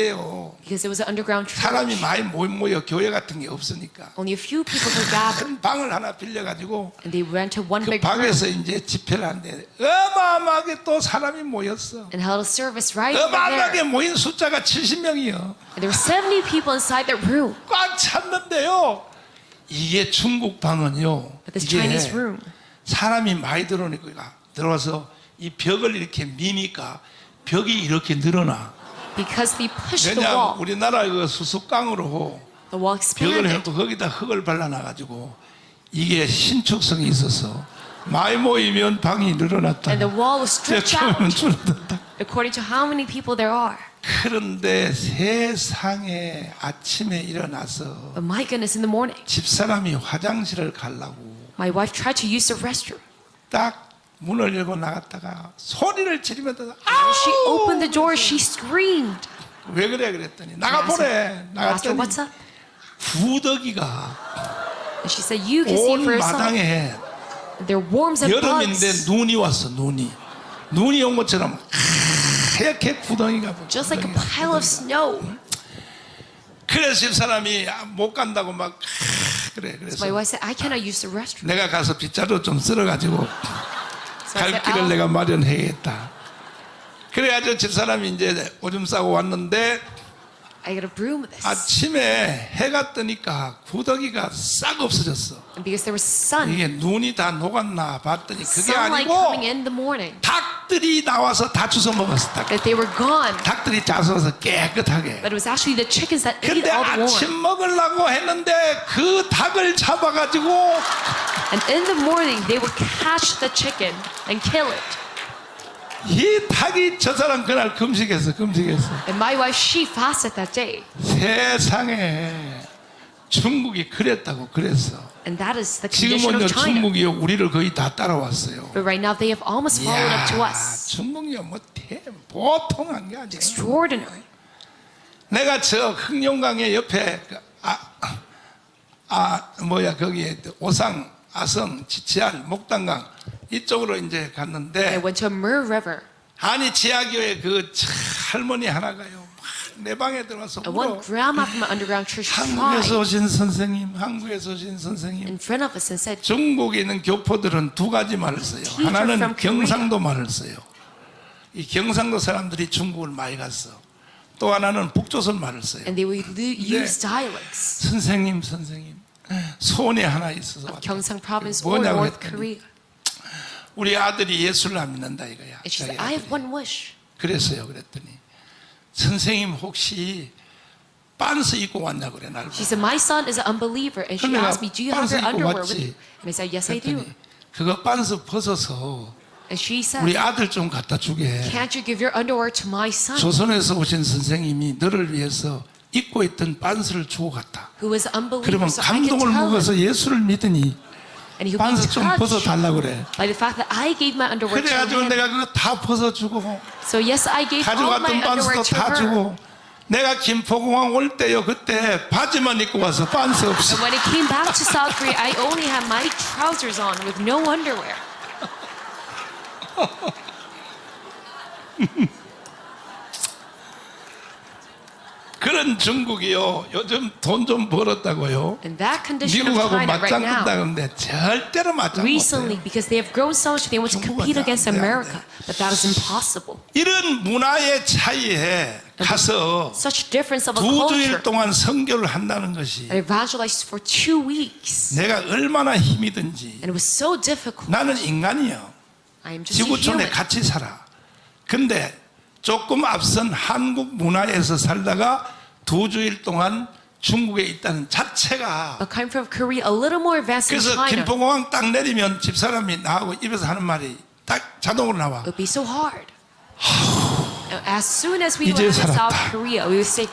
이게요. because it was an underground 사람이. 많이 모여 모여 교회 같은 게 없으니까 Only a few people could gather, 큰 방을 하나 빌려가지고 and they rented one 그 big room 방에서 이제 집회를 하는데 어마어마하게 또 사람이 모였어. and held a service right over 어마어마하게 there. 모인 숫자가 70명이요. And there were 70 people inside that room, 꽉 찼는데요. 이게 중국 방은요. but this 이게 Chinese room. 사람이 많이 들어오니까 들어와서 이 벽을 이렇게 미니까 벽이 이렇게 늘어나. Because they pushed the 왜냐 wall, 우리나라 그 수수깡으로 the wall 벽을 expanded. 해놓고 거기다 흙을 발라놔가지고 이게 신축성이 있어서 많이 모이면 방이 늘어났다. And the wall was stretched out 줄어들었다. according to how many people there are. 그런데 세상에 아침에 일어나서 But my goodness, in the morning, 집사람이 화장실을 가려고 my wife tried to use the restroom. 딱 문을 열고 나갔다가 소리를 지르면서 When she opened the door, she screamed. 왜 그래 그랬더니 나가 보래 Pastor, 나갔더니 what's up? 구더기가 And she said, You can see 온 for yourself. 마당에 There are worms and 여름인데 bugs, 눈이 왔어 눈이 눈이 온 것처럼 하얗게 구덩이가 보여, just like a pile of snow. 그래서 집 사람이 아, 못 간다고 막 그래 My 그래서 wife said, I cannot use the restroom. 내가 가서 빗자루 좀 쓸어가지고 갈 길을 "I'll-" 내가 마련해야겠다 그래가지고 집 사람이 이제 오줌 싸고 왔는데 I got a broom with this. 아침에 해가 뜨니까 구더기가 싹 없어졌어 And because there was sun, 이게 눈이 다 녹았나 봤더니 그게 sunlight 아니고 in the morning, 닭들이 나와서 다 주워 먹었어 닭. that they were gone. 닭들이 잡숴서 깨끗하게 But it was actually the chickens that ate 근데 all the worm. 아침 먹으려고 했는데 그 닭을 잡아가지고 And in the morning, they would catch the chicken and kill it. 이 닭이 저 사람 그날 금식했어 금식했어 And my wife, she fasted that day. 세상에 중국이 그랬다고 그랬어 And that is the condition 지금은요 of China. 중국이요 우리를 거의 다 따라왔어요 But right now, they have almost followed up to us. 중국이요 뭐 대, 보통한 게 아니에요 Extraordinary. 내가 저 흑룡강의 옆에 그 아, 아 뭐야 거기에 오상 아성 지치알 목단강 이쪽으로 이제 I 갔는데 went to Mur River. 아니 지하교회 그 차- 할머니 하나가요. 막내 방에 들어와서 And one 울어. grandma from an underground church 한국에서 cried 오신 선생님 한국에서 오신 선생님. In front of us and said, 중국에 있는 교포들은 두 가지 말을 써요. Teacher 하나는 Korea. 경상도 말을 써요. 이 경상도 사람들이 중국을 많이 갔어. 또 하나는 북조선 말을 써요. And they would use dialects. 선생님 선생님 소원이 하나 있어서. Gyeongsang province or North Korea. 우리 아들이 예수를 안 믿는다 이거야 And she said, I have one wish. 그랬어요 그랬더니 선생님 혹시 빤스 입고 왔냐 그래 날 She said, My son is an unbeliever. And she asked me, Do you have your underwear with you? And I said, Yes, I do. 그거 빤스 벗어서 And she said, 우리 아들 좀 갖다 주게 Can't you give your underwear to my son 조선에서 오신 선생님이 너를 위해서 입고 있던 빤스를 주고 갔다? 그러면 I 감동을. 먹어서 예수를 믿으니 빤스 좀 벗어 달라 그래 I 그래가지고. 내가 그거 다 벗어 주고 So yes, I gave 가져갔던 to 다. 주고 내가 김포공항 올 때요 그때 바지만 입고 와서 빤스 없이 And when it came back to South Korea, I only had my trousers on with no underwear. 그런 중국이요 요즘 돈 좀 벌었다고요 미국하고 맞짱 뜬다는데 절대로 맞짱 recently, 못해요 because they have grown so much, they want to 중국은 compete 안 against 돼, 안 돼. America. But that is impossible. 이런 문화의 차이에 가서 Such difference of a 두. 주일 동안 선교를 한다는 것이 I evangelized for two weeks. 내가 얼마나 힘이든지 And it was so difficult. 나는 인간이요 I am just a 지구촌에. 같이 살아. 근데 조금 앞선 한국 문화에서 살다가 두 주일 동안 중국에 있다는 자체가 But coming from Korea, a little more advanced in 그래서 China, 김포공항 딱 내리면 집사람이 나하고 입에서 하는 말이 딱 자동으로 나와. it would be so hard. As soon as we 이제 landed in South 살았다. Korea, we would say,